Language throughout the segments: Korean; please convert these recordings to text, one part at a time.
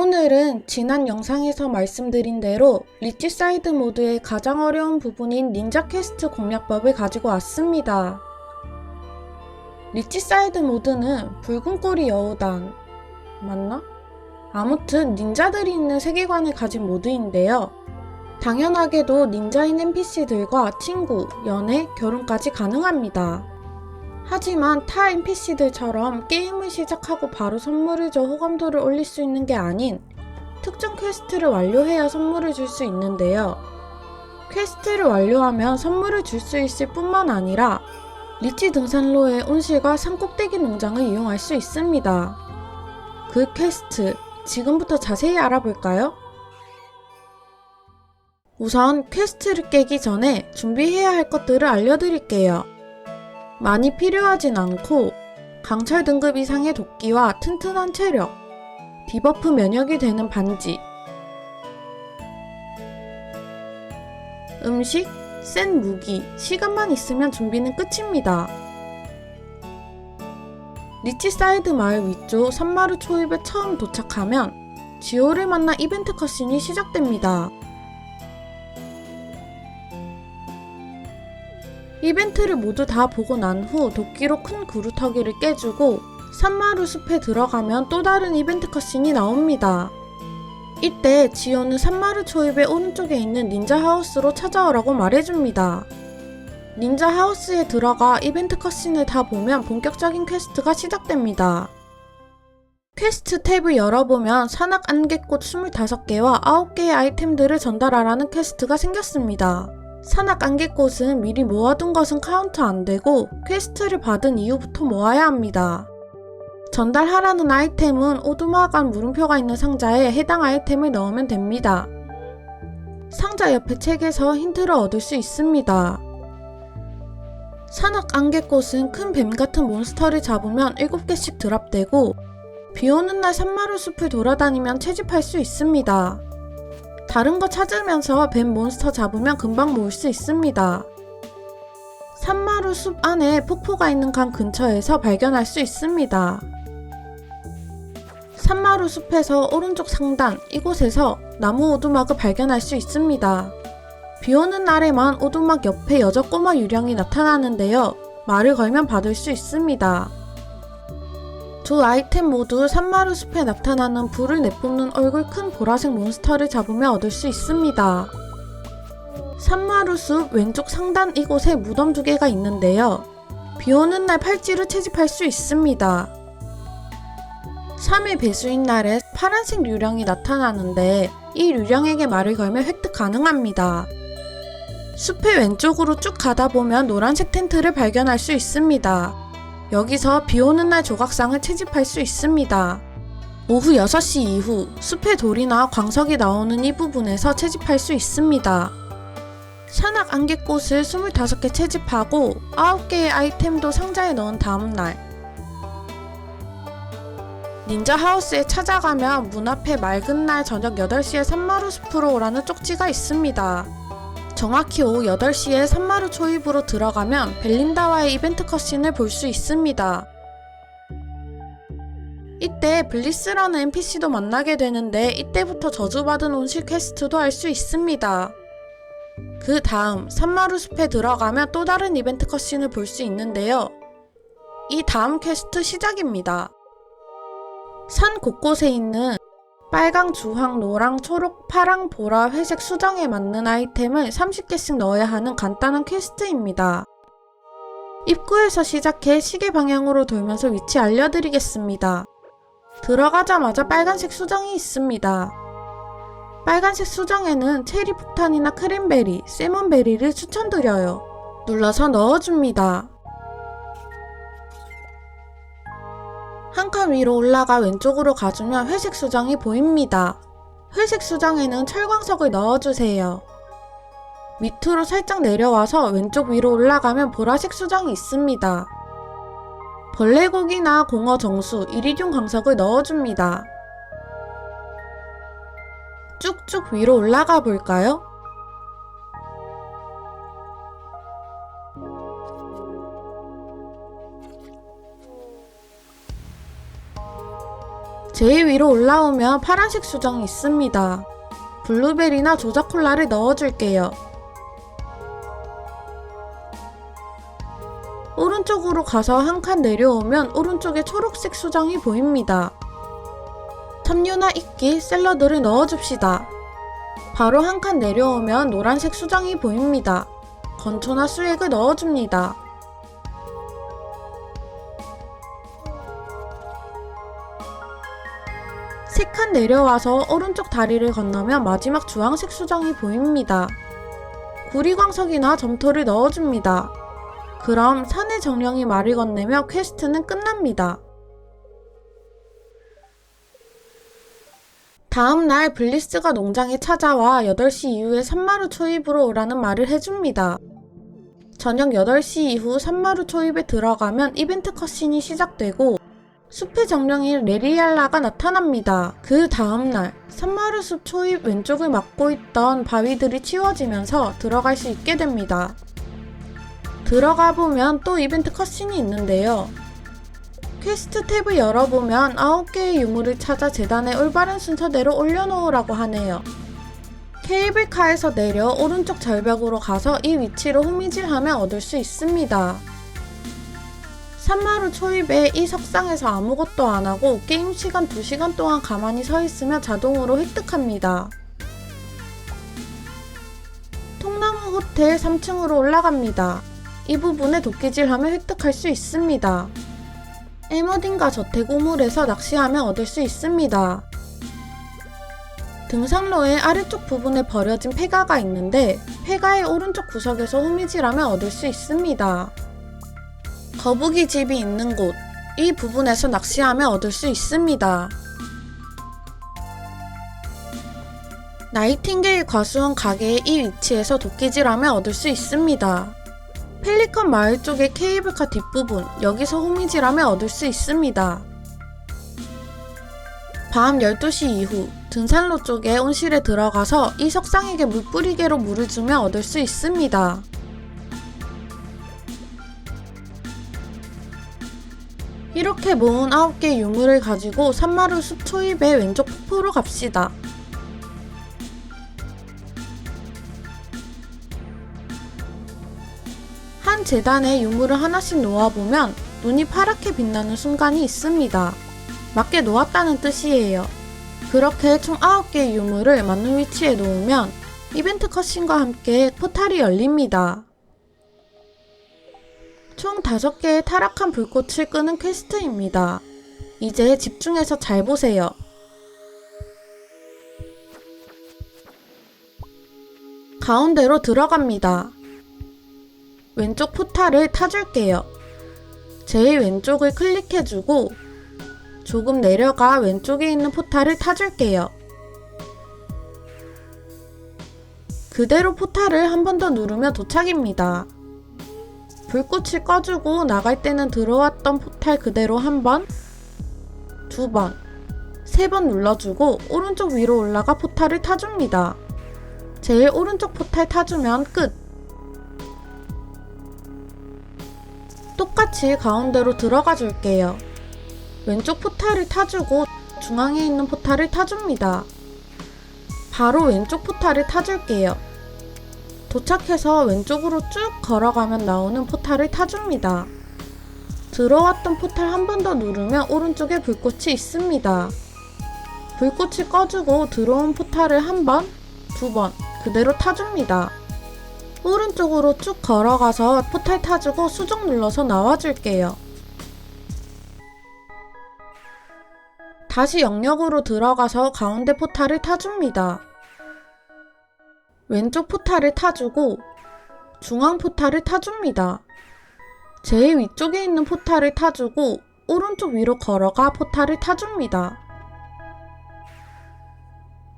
오늘은 지난 영상에서 말씀드린 대로 리치 사이드 모드의 가장 어려운 부분인 닌자 퀘스트 공략법을 가지고 왔습니다. 리치 사이드 모드는 붉은 꼬리 여우단 맞나? 아무튼 닌자들이 있는 세계관을 가진 모드인데요. 당연하게도 닌자인 NPC들과 친구, 연애, 결혼까지 가능합니다. 하지만 타 NPC들처럼 게임을 시작하고 바로 선물을 줘 호감도를 올릴 수 있는 게 아닌 특정 퀘스트를 완료해야 선물을 줄 수 있는데요. 퀘스트를 완료하면 선물을 줄 수 있을 뿐만 아니라 리치 등산로의 온실과 산꼭대기 농장을 이용할 수 있습니다. 그 퀘스트, 지금부터 자세히 알아볼까요? 우선 퀘스트를 깨기 전에 준비해야 할 것들을 알려드릴게요. 많이 필요하진 않고 강철 등급 이상의 도끼와 튼튼한 체력, 디버프 면역이 되는 반지, 음식, 센 무기, 시간만 있으면 준비는 끝입니다. 리치사이드 마을 위쪽 산마루 초입에 처음 도착하면 지오를 만나 이벤트 컷신이 시작됩니다. 이벤트를 모두 다 보고 난 후 도끼로 큰 구루터기를 깨주고 산마루 숲에 들어가면 또 다른 이벤트 컷신이 나옵니다. 이때 지오는 산마루 초입의 오른쪽에 있는 닌자 하우스로 찾아오라고 말해줍니다. 닌자 하우스에 들어가 이벤트 컷신을 다 보면 본격적인 퀘스트가 시작됩니다. 퀘스트 탭을 열어보면 산악 안개꽃 25개와 9개의 아이템들을 전달하라는 퀘스트가 생겼습니다. 산악 안개꽃은 미리 모아둔 것은 카운트 안 되고 퀘스트를 받은 이후부터 모아야 합니다. 전달하라는 아이템은 오두막안 물음표가 있는 상자에 해당 아이템을 넣으면 됩니다. 상자 옆에 책에서 힌트를 얻을 수 있습니다. 산악 안개꽃은 큰 뱀 같은 몬스터를 잡으면 7개씩 드랍되고 비 오는 날 산마루 숲을 돌아다니면 채집할 수 있습니다. 다른 거 찾으면서 뱀 몬스터 잡으면 금방 모을 수 있습니다. 산마루 숲 안에 폭포가 있는 강 근처에서 발견할 수 있습니다. 산마루 숲에서 오른쪽 상단 이곳에서 나무 오두막을 발견할 수 있습니다. 비 오는 날에만 오두막 옆에 여자 꼬마 유령이 나타나는데요. 말을 걸면 받을 수 있습니다. 두 아이템 모두 산마루 숲에 나타나는 불을 내뿜는 얼굴 큰 보라색 몬스터를 잡으면 얻을 수 있습니다. 산마루 숲 왼쪽 상단 이곳에 무덤 두 개가 있는데요. 비 오는 날 팔찌를 채집할 수 있습니다. 3일 배수인 날에 파란색 유령이 나타나는데 이 유령에게 말을 걸면 획득 가능합니다. 숲의 왼쪽으로 쭉 가다 보면 노란색 텐트를 발견할 수 있습니다. 여기서 비 오는 날 조각상을 채집할 수 있습니다. 오후 6시 이후 숲의 돌이나 광석이 나오는 이 부분에서 채집할 수 있습니다. 산악 안개꽃을 25개 채집하고 9개의 아이템도 상자에 넣은 다음 날 닌자 하우스에 찾아가면 문 앞에 맑은 날 저녁 8시에 산마루 숲으로 오라는 쪽지가 있습니다. 정확히 오후 8시에 산마루 초입으로 들어가면 벨린다와의 이벤트 컷신을 볼 수 있습니다. 이때 블리스라는 NPC도 만나게 되는데 이때부터 저주받은 온실 퀘스트도 할 수 있습니다. 그 다음 산마루 숲에 들어가면 또 다른 이벤트 컷신을 볼 수 있는데요. 이 다음 퀘스트 시작입니다. 산 곳곳에 있는 빨강, 주황, 노랑, 초록, 파랑, 보라, 회색 수정에 맞는 아이템을 30개씩 넣어야 하는 간단한 퀘스트입니다. 입구에서 시작해 시계 방향으로 돌면서 위치 알려드리겠습니다. 들어가자마자 빨간색 수정이 있습니다. 빨간색 수정에는 체리 폭탄이나 크랜베리, 세몬베리를 추천드려요. 눌러서 넣어줍니다. 한 칸 위로 올라가 왼쪽으로 가주면 회색 수정이 보입니다. 회색 수정에는 철광석을 넣어주세요. 밑으로 살짝 내려와서 왼쪽 위로 올라가면 보라색 수정이 있습니다. 벌레고기나 공어 정수, 이리듐 광석을 넣어줍니다. 쭉쭉 위로 올라가 볼까요? 제일 위로 올라오면 파란색 수정이 있습니다. 블루베리나 조자콜라를 넣어줄게요. 오른쪽으로 가서 한 칸 내려오면 오른쪽에 초록색 수정이 보입니다. 탐유나 이끼, 샐러드를 넣어줍시다. 바로 한 칸 내려오면 노란색 수정이 보입니다. 건초나 수액을 넣어줍니다. 세 칸 내려와서 오른쪽 다리를 건너면 마지막 주황색 수정이 보입니다. 구리광석이나 점토를 넣어줍니다. 그럼 산의 정령이 말을 건네며 퀘스트는 끝납니다. 다음 날 블리스가 농장에 찾아와 8시 이후에 산마루 초입으로 오라는 말을 해줍니다. 저녁 8시 이후 산마루 초입에 들어가면 이벤트 컷신이 시작되고 숲의 정령인 레리알라가 나타납니다. 그 다음날 산마루 숲 초입 왼쪽을 막고 있던 바위들이 치워지면서 들어갈 수 있게 됩니다. 들어가 보면 또 이벤트 컷신이 있는데요. 퀘스트 탭을 열어보면 9개의 유물을 찾아 재단에 올바른 순서대로 올려놓으라고 하네요. 케이블카에서 내려 오른쪽 절벽으로 가서 이 위치로 후미질하면 얻을 수 있습니다. 산마루 초입에 이 석상에서 아무것도 안하고 게임 시간 2시간 동안 가만히 서 있으면 자동으로 획득합니다. 통나무 호텔 3층으로 올라갑니다. 이 부분에 도끼질하면 획득할 수 있습니다. 에머딘과 저택 우물에서 낚시하면 얻을 수 있습니다. 등산로의 아래쪽 부분에 버려진 폐가가 있는데 폐가의 오른쪽 구석에서 후미질하면 얻을 수 있습니다. 거북이 집이 있는 곳, 이 부분에서 낚시하면 얻을 수 있습니다. 나이팅게일 과수원 가게의 이 위치에서 도끼질하면 얻을 수 있습니다. 펠리컨 마을 쪽의 케이블카 뒷부분, 여기서 호미질하면 얻을 수 있습니다. 밤 12시 이후 등산로 쪽에 온실에 들어가서 이 석상에게 물 뿌리개로 물을 주면 얻을 수 있습니다. 이렇게 모은 9개 유물을 가지고 산마루 숲 초입의 왼쪽 폭포로 갑시다. 한 재단에 유물을 하나씩 놓아보면 눈이 파랗게 빛나는 순간이 있습니다. 맞게 놓았다는 뜻이에요. 그렇게 총 9개의 유물을 맞는 위치에 놓으면 이벤트 컷신과 함께 포탈이 열립니다. 총 5개의 타락한 불꽃을 끄는 퀘스트입니다. 이제 집중해서 잘 보세요. 가운데로 들어갑니다. 왼쪽 포탈을 타줄게요. 제일 왼쪽을 클릭해주고 조금 내려가 왼쪽에 있는 포탈을 타줄게요. 그대로 포탈을 한 번 더 누르면 도착입니다. 불꽃을 꺼주고 나갈 때는 들어왔던 포탈 그대로 한 번, 두 번, 세 번 눌러주고 오른쪽 위로 올라가 포탈을 타줍니다. 제일 오른쪽 포탈 타주면 끝! 똑같이 가운데로 들어가 줄게요. 왼쪽 포탈을 타주고 중앙에 있는 포탈을 타줍니다. 바로 왼쪽 포탈을 타줄게요. 도착해서 왼쪽으로 쭉 걸어가면 나오는 포탈을 타줍니다. 들어왔던 포탈 한 번 더 누르면 오른쪽에 불꽃이 있습니다. 불꽃을 꺼주고 들어온 포탈을 한 번, 두 번 그대로 타줍니다. 오른쪽으로 쭉 걸어가서 포탈 타주고 수정 눌러서 나와줄게요. 다시 영역으로 들어가서 가운데 포탈을 타줍니다. 왼쪽 포탈을 타주고 중앙 포탈을 타줍니다. 제일 위쪽에 있는 포탈을 타주고 오른쪽 위로 걸어가 포탈을 타줍니다.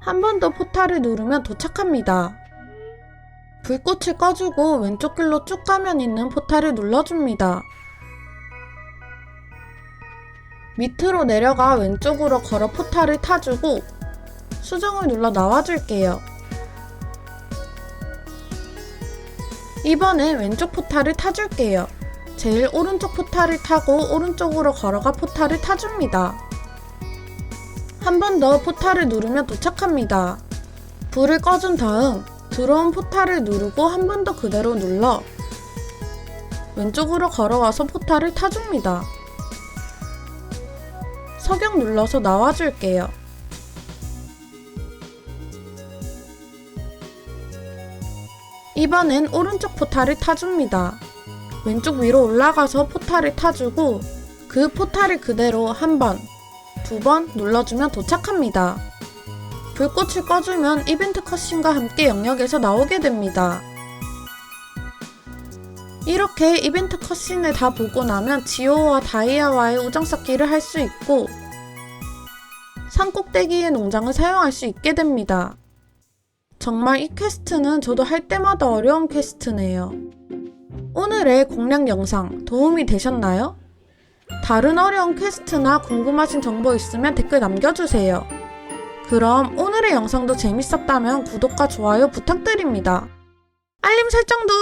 한 번 더 포탈을 누르면 도착합니다. 불꽃을 꺼주고 왼쪽 길로 쭉 가면 있는 포탈을 눌러줍니다. 밑으로 내려가 왼쪽으로 걸어 포탈을 타주고 수정을 눌러 나와줄게요. 이번엔 왼쪽 포탈을 타줄게요. 제일 오른쪽 포탈을 타고 오른쪽으로 걸어가 포탈을 타줍니다. 한 번 더 포탈을 누르면 도착합니다. 불을 꺼준 다음 들어온 포탈을 누르고 한 번 더 그대로 눌러 왼쪽으로 걸어와서 포탈을 타줍니다. 석영 눌러서 나와줄게요. 이번엔 오른쪽 포탈을 타줍니다. 왼쪽 위로 올라가서 포탈을 타주고 그 포탈을 그대로 한 번, 두 번 눌러주면 도착합니다. 불꽃을 꺼주면 이벤트 컷신과 함께 영역에서 나오게 됩니다. 이렇게 이벤트 컷신을 다 보고 나면 지오와 다이아와의 우정 쌓기를 할 수 있고 산 꼭대기의 농장을 사용할 수 있게 됩니다. 정말 이 퀘스트는 저도 할 때마다 어려운 퀘스트네요. 오늘의 공략 영상 도움이 되셨나요? 다른 어려운 퀘스트나 궁금하신 정보 있으면 댓글 남겨주세요. 그럼 오늘의 영상도 재밌었다면 구독과 좋아요 부탁드립니다. 알림 설정도!